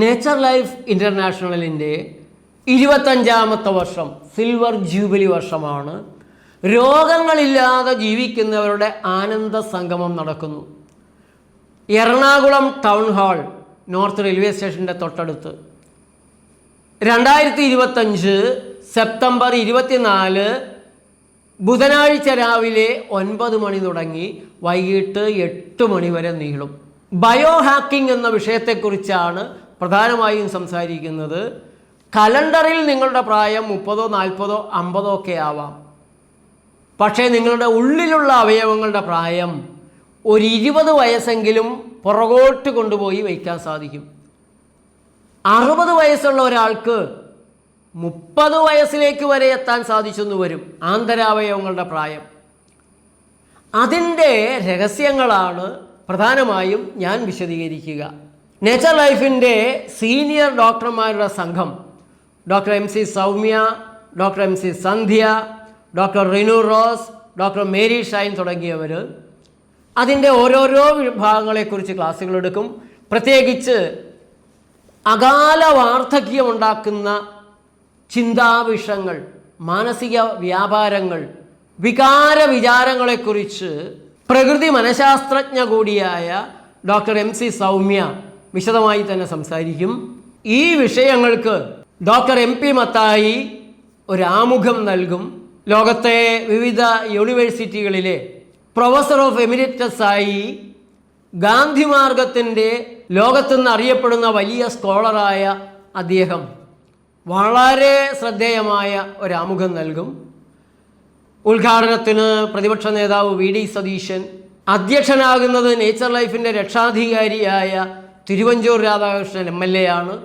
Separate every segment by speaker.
Speaker 1: Nature life ഇന്റർനാഷണലിന്റെ ഇരുപത്തഞ്ചാമത്തെ വർഷം silver jubilee വർഷമാണ്. രോഗങ്ങളില്ലാതെ ജീവിക്കുന്നവരുടെ ആനന്ദ സംഗമം നടക്കുന്നു. Ernakulam town hall north railway സ്റ്റേഷന്റെ തൊട്ടടുത്ത്. രണ്ടായിരത്തി ഇരുപത്തഞ്ച് സെപ്റ്റംബർ ഇരുപത്തിനാല് ബുധനാഴ്ച രാവിലെ ഒൻപത് മണി തുടങ്ങി വൈകിട്ട് എട്ട് മണി വരെ നീളും. ബയോ ഹാക്കിംഗ് എന്ന വിഷയത്തെക്കുറിച്ചാണ് പ്രധാനമായും സംസാരിക്കുന്നത് കലണ്ടറിൽ നിങ്ങളുടെ പ്രായം മുപ്പതോ നാൽപ്പതോ അമ്പതോ ഒക്കെ ആവാം. പക്ഷേ നിങ്ങളുടെ ഉള്ളിലുള്ള അവയവങ്ങളുടെ പ്രായം ഒരു ഇരുപത് വയസ്സെങ്കിലും പുറകോട്ട് കൊണ്ടുപോയി വയ്ക്കാൻ സാധിക്കും. അറുപത് വയസ്സുള്ള ഒരാൾക്ക് മുപ്പത് വയസ്സിലേക്ക് വരെ എത്താൻ സാധിച്ചെന്ന് വരും ആന്തരാവയവങ്ങളുടെ പ്രായം. അതിന്റെ രഹസ്യങ്ങളാണ് പ്രധാനമായും ഞാൻ വിശദീകരിക്കുക. നേച്ചർ ലൈഫിന്റെ സീനിയർ ഡോക്ടർമാരുടെ സംഘം. Doctor M C Soumya doctor M C Sandhya doctor Rinu Rose doctor Mary Shine തുടങ്ങിയവർ അതിന്റെ ഓരോരോ വിഭാഗങ്ങളെക്കുറിച്ച് ക്ലാസ്സുകൾ എടുക്കും. പ്രത്യേകിച്ച് അകാല വാർദ്ധക്യമുണ്ടാക്കുന്ന ചിന്താവിഷങ്ങൾ മാനസിക വ്യാപാരങ്ങൾ വികാര വിചാരങ്ങളെക്കുറിച്ച് പ്രകൃതി മനഃശാസ്ത്രജ്ഞ കൂടിയായ ഡോക്ടർ എം സി സൗമ്യ വിശദമായി തന്നെ സംസാരിക്കും. ഈ വിഷയങ്ങൾക്ക് ഡോക്ടർ എം പി മത്തായി ഒരു ആമുഖം നൽകും. ലോകത്തെ വിവിധ യൂണിവേഴ്സിറ്റികളിലെ പ്രൊഫസർ ഓഫ് എമിരിറ്റസ് ആയി ഗാന്ധി മാർഗത്തിന്റെ ലോകത്തുനിന്ന് അറിയപ്പെടുന്ന വലിയ സ്കോളറായ അദ്ദേഹം വളരെ ശ്രദ്ധേയമായ ഒരാമുഖം നൽകും. ഉദ്ഘാടനത്തിന് പ്രതിപക്ഷ നേതാവ് വി ഡി സതീശൻ അധ്യക്ഷനാകുന്നത് നേച്ചർ ലൈഫിന്റെ രക്ഷാധികാരിയായ Thiruvanchoor Radhakrishnan M L A ആണ്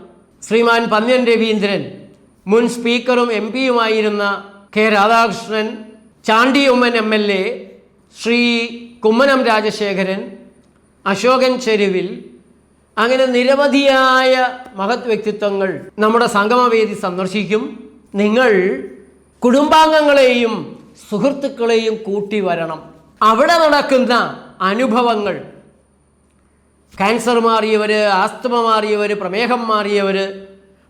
Speaker 1: ശ്രീമാൻ പന്ന്യൻ രവീന്ദ്രൻ മുൻ സ്പീക്കറും M പിയുമായിരുന്ന K Radhakrishnan Chandy Oommen M L A Shri Kummanam Rajasekharan Ashokan Cheruvil. അങ്ങനെ നിരവധിയായ മഹത് വ്യക്തിത്വങ്ങൾ നമ്മുടെ സംഗമവേദി സന്ദർശിക്കും. നിങ്ങൾ കുടുംബാംഗങ്ങളെയും സുഹൃത്തുക്കളെയും കൂട്ടി വരണം. അവിടെ നടക്കുന്ന അനുഭവങ്ങൾ ക്യാൻസർ മാറിയവർ ആസ്തമ മാറിയവർ പ്രമേഹം മാറിയവർ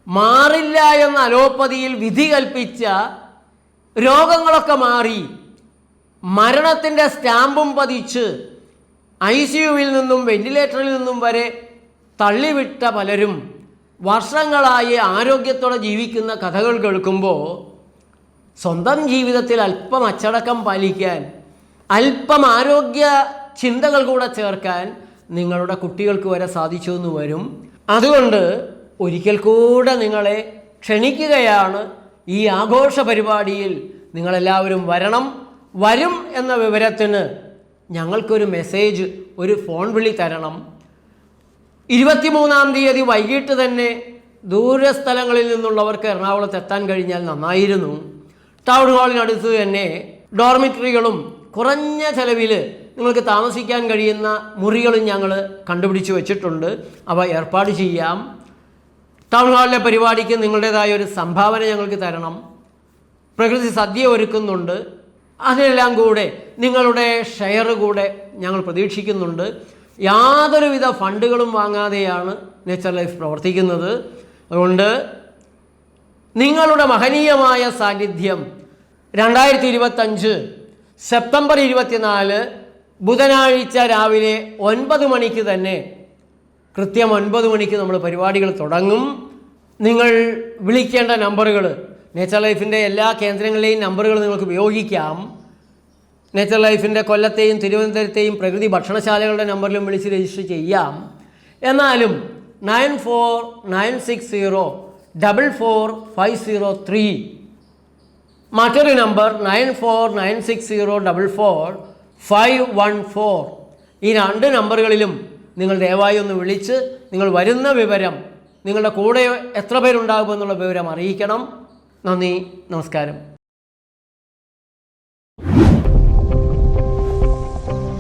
Speaker 1: മാറില്ല എന്ന അലോപ്പതിയിൽ വിധി കൽപ്പിച്ച രോഗങ്ങളൊക്കെ മാറി മരണത്തിന്റെ സ്റ്റാമ്പും പതിച്ച് ഐ സി യുവിൽ നിന്നും വെന്റിലേറ്ററിൽ നിന്നും വരെ തള്ളിവിട്ട പലരും വർഷങ്ങളായി ആരോഗ്യത്തോടെ ജീവിക്കുന്ന കഥകൾ കേൾക്കുമ്പോൾ സ്വന്തം ജീവിതത്തിൽ അല്പം അച്ചടക്കം പാലിക്കാൻ അല്പം ആരോഗ്യ ചിന്തകൾ കൂടെ ചേർക്കാൻ നിങ്ങളുടെ കുട്ടികൾക്ക് വരെ സാധിച്ചു എന്ന് വരും. അതുകൊണ്ട് ഒരിക്കൽ കൂടെ നിങ്ങളെ ക്ഷണിക്കുകയാണ് ഈ ആഘോഷ പരിപാടിയിൽ നിങ്ങളെല്ലാവരും വരണം. വരും എന്ന വിവരത്തിന് ഞങ്ങൾക്കൊരു മെസ്സേജ് ഒരു ഫോൺ വിളി തരണം. ഇരുപത്തിമൂന്നാം തീയതി വൈകിട്ട് തന്നെ ദൂരസ്ഥലങ്ങളിൽ നിന്നുള്ളവർക്ക് എറണാകുളത്ത് എത്താൻ കഴിഞ്ഞാൽ നന്നായിരുന്നു. ടൗൺ ഹാളിനടുത്ത് തന്നെ ഡോർമിറ്ററികളും കുറഞ്ഞ ചെലവിൽ നിങ്ങൾക്ക് താമസിക്കാൻ കഴിയുന്ന മുറികളും ഞങ്ങൾ കണ്ടുപിടിച്ച് വെച്ചിട്ടുണ്ട്. അവ ഏർപ്പാട് ചെയ്യാം. ടൗൺ ഹാളിലെ പരിപാടിക്ക് നിങ്ങളുടേതായ ഒരു സംഭാവന ഞങ്ങൾക്ക് തരണം. പ്രകൃതി സദ്യ ഒരുക്കുന്നുണ്ട്. അതിനെല്ലാം കൂടെ നിങ്ങളുടെ ഷെയർ കൂടെ ഞങ്ങൾ പ്രതീക്ഷിക്കുന്നുണ്ട്. യാതൊരുവിധ ഫണ്ടുകളും വാങ്ങാതെയാണ് നേച്ചർ ലൈഫ് പ്രവർത്തിക്കുന്നത്. അതുകൊണ്ട് നിങ്ങളുടെ മഹനീയമായ സാന്നിധ്യം രണ്ടായിരത്തി ഇരുപത്തഞ്ച് സെപ്റ്റംബർ ഇരുപത്തിനാല് ബുധനാഴ്ച രാവിലെ ഒൻപത് മണിക്ക് തന്നെ കൃത്യം ഒൻപത് മണിക്ക് നമ്മൾ പരിപാടികൾ തുടങ്ങും. നിങ്ങൾ വിളിക്കേണ്ട നമ്പറുകൾ നേച്ചർ ലൈഫിന്റെ എല്ലാ കേന്ദ്രങ്ങളിലെയും നമ്പറുകൾ നിങ്ങൾക്ക് ഉപയോഗിക്കാം. നേച്ചർ ലൈഫിന്റെ കൊല്ലത്തെയും തിരുവനന്തപുരത്തെയും പ്രകൃതി ഭക്ഷണശാലകളുടെ നമ്പറിലും വിളിച്ച് രജിസ്റ്റർ ചെയ്യാം. എന്നാലും nine four nine six zero double four five zero three. മറ്റൊരു number nine four nine six zero double four five one four ഈ രണ്ട് നമ്പറുകളിലും നിങ്ങൾ ദയവായി ഒന്ന് വിളിച്ച് നിങ്ങൾ വരുന്ന വിവരം നിങ്ങളുടെ കൂടെ എത്ര പേരുണ്ടാകുമെന്നുള്ള വിവരം അറിയിക്കണം. നന്ദി നമസ്കാരം.